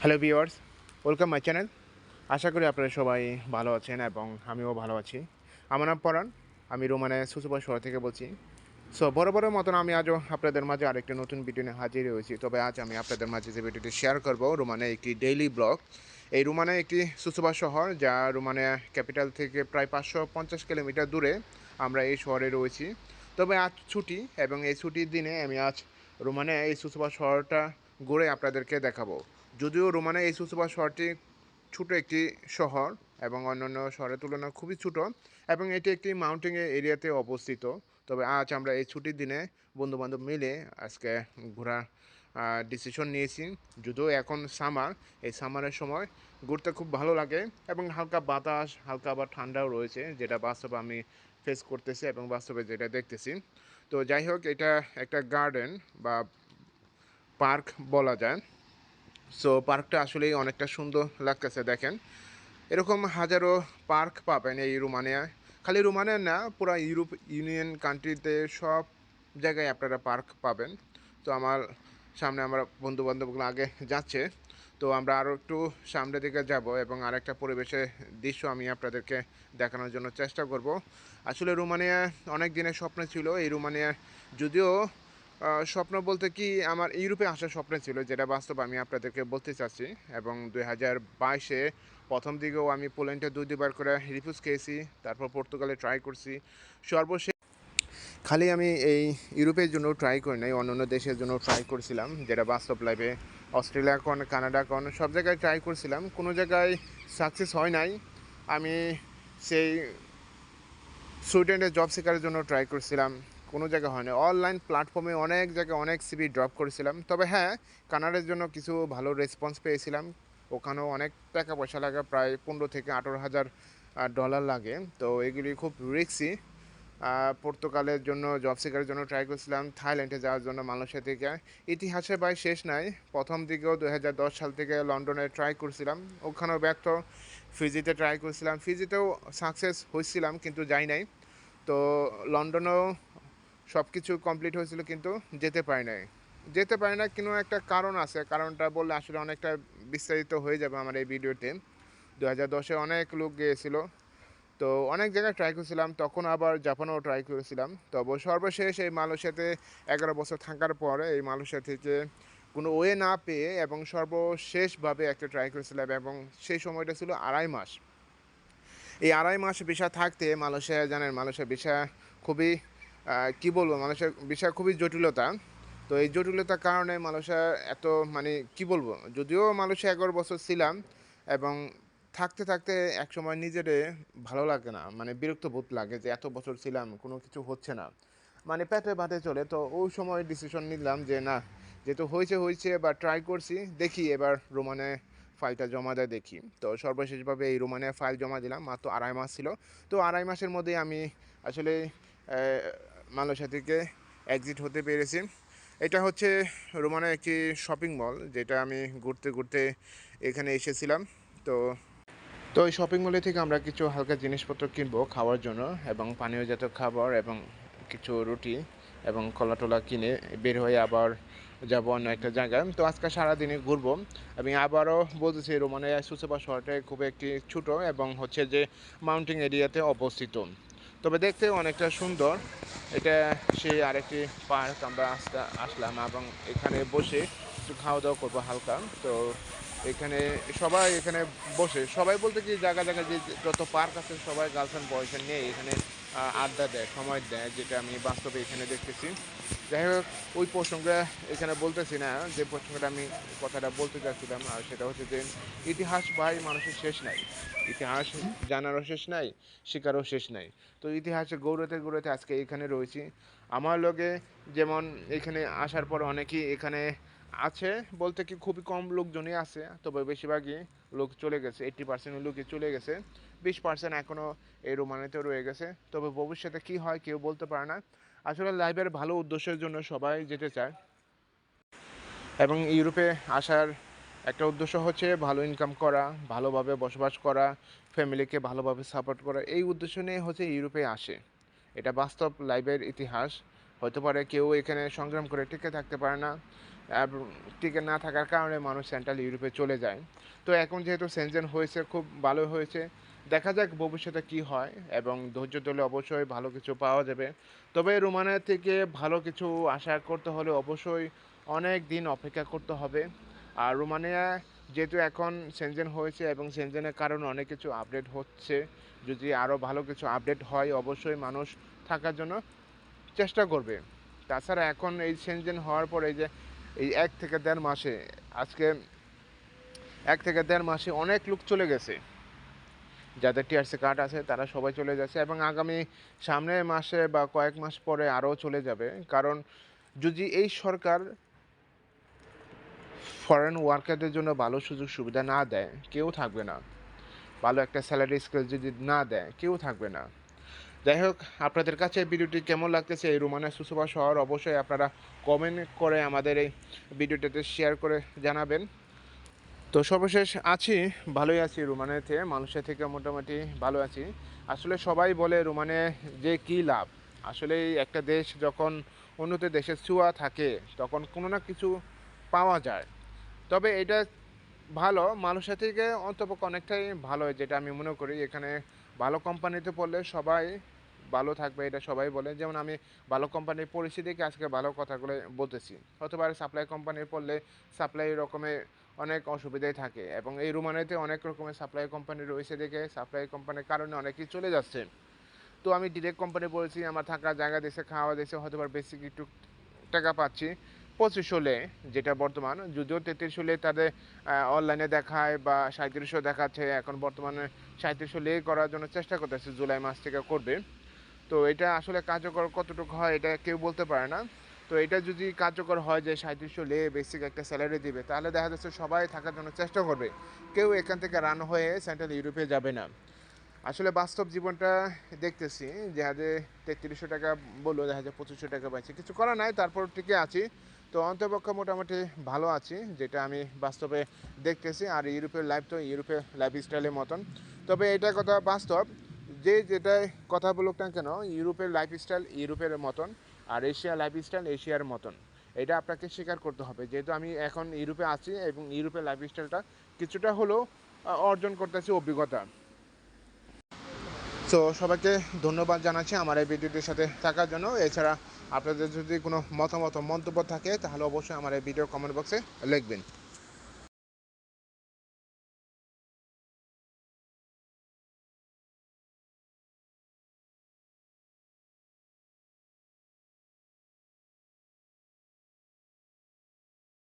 Hello viewers welcome my channel আশা করি আপনারা সবাই ভালো আছেন এবং আমিও ভালো আছি। আমার নাম পরাণ। আমি রোমানে সুসুবা শহর থেকে বলছি। সো বড় বড় মতন আমি আজও আপনাদের মাঝে আরেকটি নতুন ভিডিও নিয়ে হাজির হয়েছি। তবে আজ আমি আপনাদের মাঝে যে ভিডিওটি শেয়ার করব রোমানে একটি ডেইলি ব্লগ এই রোমানে একটি সুসুবা শহর, যা রোমানে ক্যাপিটাল থেকে প্রায় পাঁচশো পঞ্চাশ কিলোমিটার দূরে আমরা এই শহরে রয়েছি। তবে আজ ছুটি, এবং এই ছুটির দিনে আমি আজ রোমানে এই সুসুবা শহরটা ঘুরে আপনাদেরকে দেখাবো। যদিও রোমানে এই সুসুবা শহরটি ছোট একটি শহর এবং অন্যান্য শহরের তুলনায় খুবই ছোট এবং এটি একটি মাউন্টেন এরিয়াতে অবস্থিত। তবে আজ আমরা এই ছুটির দিনে বন্ধুবান্ধব মিলে আজকে ঘোরার ডিসিশন নিয়েছি। যদিও এখন সামার এই সামারের সময় ঘুরতে খুব ভালো লাগে এবং হালকা বাতাস, হালকা আবার ঠান্ডাও রয়েছে, যেটা বাস্তবে আমি ফেস করতেছি এবং বাস্তবে যেটা দেখতেছি। তো যাই হোক, এটা একটা গার্ডেন বা পার্ক বলা যায়। সো পার্কটা আসলেই অনেকটা সুন্দর লাগতেছে, দেখেন। এরকম হাজারো পার্ক পাবেন এই রোমানিয়ায় খালি রোমানিয়া না, পুরো ইউরোপ ইউনিয়ন কান্ট্রিতে সব জায়গায় আপনারা পার্ক পাবেন। তো আমার সামনে আমার বন্ধু বান্ধবগুলো আগে যাচ্ছে। তো আমরা আরও একটু সামনের দিকে যাব এবং আরেকটা পরিবেশের দৃশ্য আমি আপনাদেরকে দেখানোর জন্য চেষ্টা করব। আসলে রোমানিয়া অনেক দিনের স্বপ্ন ছিল, এই রোমানিয়া যদিও স্বপ্ন বলতে কি, আমার ইউরোপে আসার স্বপ্ন ছিল, যেটা বাস্তব আমি আপনাদেরকে বলতে চাচ্ছি। এবং দুই হাজার বাইশে প্রথম দিকেও আমি পোল্যান্ডে দুই দুবার করে রিফিউজ খেয়েছি, তারপর পর্তুগালে ট্রাই করছি। সর্বশেষ খালি আমি এই ইউরোপের জন্য ট্রাই করি নাই অন্য অন্য দেশের জন্য ট্রাই করছিলাম, যেটা বাস্তব লাইফে অস্ট্রেলিয়া কোন, কানাডা কোন, সব জায়গায় ট্রাই করছিলাম। কোনো জায়গায় সাকসেস হয় নাই। আমি সেই সুইডেনের জব শেখার জন্য ট্রাই করছিলাম। কোনো জায়গায় হয়নি। অনলাইন প্ল্যাটফর্মে অনেক জায়গায় অনেক সিবি ড্রপ করেছিলাম। তবে হ্যাঁ কানাডার জন্য কিছু ভালো রেসপন্স পেয়েছিলাম। ওখানেও অনেক টাকা পয়সা লাগে, প্রায় পনেরো থেকে আঠেরো হাজার ডলার লাগে। তো এগুলি খুব রিক্সি পর্তুগালের জন্য জব সিকারের জন্য ট্রাই করেছিলাম। থাইল্যান্ডে যাওয়ার জন্য মালয়েশিয়া থেকে। ইতিহাসে ভাই শেষ নাই। প্রথম দিকেও দু হাজার দশ সাল থেকে লন্ডনে ট্রাই করছিলাম। ওখানেও ব্যর্থ। ফিজিতে ট্রাই করেছিলাম। ফিজিতেও সাকসেস হয়েছিলাম, কিন্তু যাই নাই। তো লন্ডনেও সব কিছু কমপ্লিট হয়েছিল কিন্তু যেতে পারি নাই। যেতে পারি না কোনো একটা কারণ আছে, কারণটা বললে আসলে অনেকটা বিস্তারিত হয়ে যাবে আমার এই ভিডিওতে। দু হাজার দশে অনেক লোক গিয়েছিল, তো অনেক জায়গায় ট্রাই করেছিলাম, তখন আবার জাপানেও ট্রাই করেছিলাম। তবে সর্বশেষ এই মালয়েশিয়াতে এগারো বছর থাকার পরে এই মালয়েশিয়া থেকে কোনো ওয়ে না পেয়ে এবং সর্বশেষভাবে একটা ট্রাই করেছিলাম এবং সেই সময়টা ছিল আড়াই মাস। এই আড়াই মাস ভিসা থাকতে মালয়েশিয়া জানেন, মালয়েশিয়া ভিসা খুবই কি বলব মালয়েশিয়া বিষয় খুবই জটিলতা। তো এই জটিলতার কারণে মালয়েশিয়া এত মানে কি বলব, যদিও মালয়েশিয়া এগারো বছর ছিলাম এবং থাকতে থাকতে এক সময় নিজের ভালো লাগে না মানে বিরক্ত বোধ লাগে যে এত বছর ছিলাম, কোনো কিছু হচ্ছে না। মানে পেটে ভাতে চলে, তো ওই সময় ডিসিশন নিলাম যে না, যেহেতু হয়েছে হয়েছে, এবার ট্রাই করছি, দেখি এবার রোমানে ফাইলটা জমা দেয়, দেখি। তো সর্বশেষভাবে এই রোমানে ফাইল জমা দিলাম, মাত্র আড়াই মাস ছিল। তো আড়াই মাসের মধ্যে আমি আসলে মালয়েশিয়া থেকে এক্সিট হতে পেরেছি। এটা হচ্ছে রোমানের একটি শপিং মল যেটা আমি ঘুরতে ঘুরতে এখানে এসেছিলাম। তো তো এই শপিং মলে থেকে আমরা কিছু হালকা জিনিসপত্র কিনবো খাওয়ার জন্য এবং পানীয় জাতীয় খাবার এবং কিছু রুটি এবং কলা টলা কিনে বের হয়ে আবার যাব অন্য একটা জায়গায়। তো আজকে সারাদিনে ঘুরবো। আমি আবারও বলতেছি, রোমানের সুসেবা শহরটা খুব একটি ছোট এবং হচ্ছে যে মাউন্টেন এরিয়াতে অবস্থিত। তবে দেখতে অনেকটা সুন্দর। এটা সেই আরেকটি পার্ক, আমরা আসতে আসলাম এবং এখানে বসে একটু খাওয়া দাওয়া করব হালকা। তো এখানে সবাই এখানে বসে, সবাই বলতে কি জায়গা জায়গা, যে যত পার্ক আছে, সবাই গার্লফ্রেন্ড বয়ফ্রেন্ড নিয়ে এখানে আড্ডা দেয়, সময় দেয়, যেটা আমি বাস্তবে এখানে দেখতেছি। যাই হোক, ওই প্রসঙ্গে এখানে বলতেছি না, যে প্রসঙ্গটা আমি কথাটা বলতে চাচ্ছিলাম, আর সেটা হচ্ছে যে ইতিহাস ভাই মানুষের শেষ নাই। ইতিহাস জানারও শেষ নাই, শিকারও শেষ নাই। তো ইতিহাসে গৌরতে গৌরতে আজকে এখানে রয়েছি। আমার লগে যেমন এখানে আসার পর অনেকেই এখানে আছে বলতে কি খুবই কম লোকজনই আছে, তবে বেশিরভাগই লোক চলে গেছে এইট্টি পার্সেন্ট লোকই চলে গেছে। বিশ পার্সেন্ট এখনও এই রোমানিতে রয়ে গেছে। তবে ভবিষ্যতে কি হয় কেউ বলতে পারে না। আসলে লাইফের ভালো উদ্দেশ্যের জন্য সবাই যেতে চায়। এবং ইউরোপে আসার একটা উদ্দেশ্য হচ্ছে ভালো ইনকাম করা, ভালোভাবে বসবাস করা ফ্যামিলিকে ভালোভাবে সাপোর্ট করা। এই উদ্দেশ্য নিয়ে হচ্ছে ইউরোপে আসে। এটা বাস্তব লাইফের ইতিহাস। হতে পারে কেউ এখানে সংগ্রাম করে টিকে থাকতে পারে না টিকে না থাকার কারণে মানুষ সেন্ট্রাল ইউরোপে চলে যায়। তো এখন যেহেতু সেনজেন হয়েছে, খুব ভালো হয়েছে। দেখা যাক ভবিষ্যতে কি হয় এবং ধৈর্য ধরলে অবশ্যই ভালো কিছু পাওয়া যাবে। তবে রোমানিয়া থেকে ভালো কিছু আশা করতে হলে অবশ্যই অনেক দিন অপেক্ষা করতে হবে। আর রোমানিয়া যেহেতু এখন সেনজেন হয়েছে এবং সেনজেনের কারণে অনেক কিছু আপডেট হচ্ছে, যদি আরও ভালো কিছু আপডেট হয় অবশ্যই মানুষ থাকার জন্য চেষ্টা করবে। তাছাড়া এখন এই সেনজেন হওয়ার পরে যে এই এক থেকে দেড় মাসে, আজকে এক থেকে দেড় মাসে অনেক লোক চলে গেছে। যাদের টিআরসি কার্ড আছে, তারা সবাই চলে যাচ্ছে এবং আগামী সামনের মাসে বা কয়েক মাস পরে আরও চলে যাবে। কারণ যদি এই সরকার ফরেন ওয়ার্কারদের জন্য ভালো সুযোগ সুবিধা না দেয়, কেউ থাকবে না। ভালো একটা স্যালারি স্কেল যদি না দেয়, কেউ থাকবে না। যাই হোক, আপনাদের কাছে ভিডিওটি কেমন লাগতেছে এই রোমানের সুসভা শহর অবশ্যই আপনারা কমেন্ট করে আমাদের এই ভিডিওটিতে শেয়ার করে জানাবেন। তো সর্বশেষ আছি, ভালোই আছি রোমানেতে মানুষের থেকে মোটামুটি ভালো আছি। আসলে সবাই বলে রোমানে যে কী লাভ? আসলে একটা দেশ যখন উন্নত দেশের ছোঁয়া থাকে, তখন কোনো না কিছু পাওয়া যায়। তবে এটা ভালো মানুষের থেকে অন্তপক্ষে অনেকটাই ভালো যেটা আমি মনে করি। এখানে ভালো কোম্পানিতে পড়লে সবাই ভালো থাকবে, এটা সবাই বলে। যেমন আমি ভালো কোম্পানির দেখে আজকে ভালো কথাগুলো বলতেছি। অথবা সাপ্লাই কোম্পানির পড়লে সাপ্লাই রকমের অনেক অসুবিধাই থাকে এবং এই রুমানেতে অনেক রকমের সাপ্লাই কোম্পানি রয়েছে দেখে সাপ্লাই কোম্পানির কারণে অনেকেই চলে যাচ্ছে। তো আমি ডিরেক্ট কোম্পানি বলেছি, আমার থাকার জায়গা দেশে খাওয়া দেশে বা বেসিক একটু টাকা পাচ্ছি। পঁচিশ হলে যেটা বর্তমান, যদিও তেত্রিশ হলে তাদের অনলাইনে দেখায় বা সাঁত্রিশশো দেখাচ্ছে, এখন বর্তমানে সাঁত্রিশশো লে করার জন্য চেষ্টা করতেছে, জুলাই মাস থেকে করবে। তো এটা আসলে কার্যকর কতটুকু হয়, এটা কেউ বলতে পারে না। তো এটা যদি কার্যকর হয় যে সাঁত্রিশশো লে বেসিক একটা স্যালারি দিবে, তাহলে দেখা যাচ্ছে সবাই থাকার জন্য চেষ্টা করবে। কেউ এখান থেকে রান হয়ে সেন্ট্রাল ইউরোপে যাবে না। আসলে বাস্তব জীবনটা দেখতেছি, যে হাজে তেত্রিশশো টাকা বলল, দেখা যায় পঁচিশশো টাকা পাইছি। কিছু করা নাই, তারপর টিকে আছি। তো অন্তপক্ষ মোটামুটি ভালো আছি, যেটা আমি বাস্তবে দেখতেছি। আর ইউরোপের লাইফ তো ইউরোপের লাইফ স্টাইলের মতন। তবে এটা কথা বাস্তব যে যেটাই কথা বলুক না কেন, ইউরোপের লাইফ স্টাইল ইউরোপের মতন আর এশিয়া লাইফ স্টাইল এশিয়ার মতন। এটা আপনাকে স্বীকার করতে হবে। যেহেতু আমি এখন ইউরোপে আছি এবং ইউরোপের লাইফ স্টাইলটা কিছুটা হলেও অর্জন করতেছি অভিজ্ঞতা। সো সবাইকে ধন্যবাদ জানাচ্ছি আমার এই ভিডিওটির সাথে থাকার জন্য। এছাড়া আপনাদের যদি কোনো মতামত, মন্তব্য থাকে, তাহলে অবশ্যই আমার এই ভিডিও কমেন্ট বক্সে লিখবেন।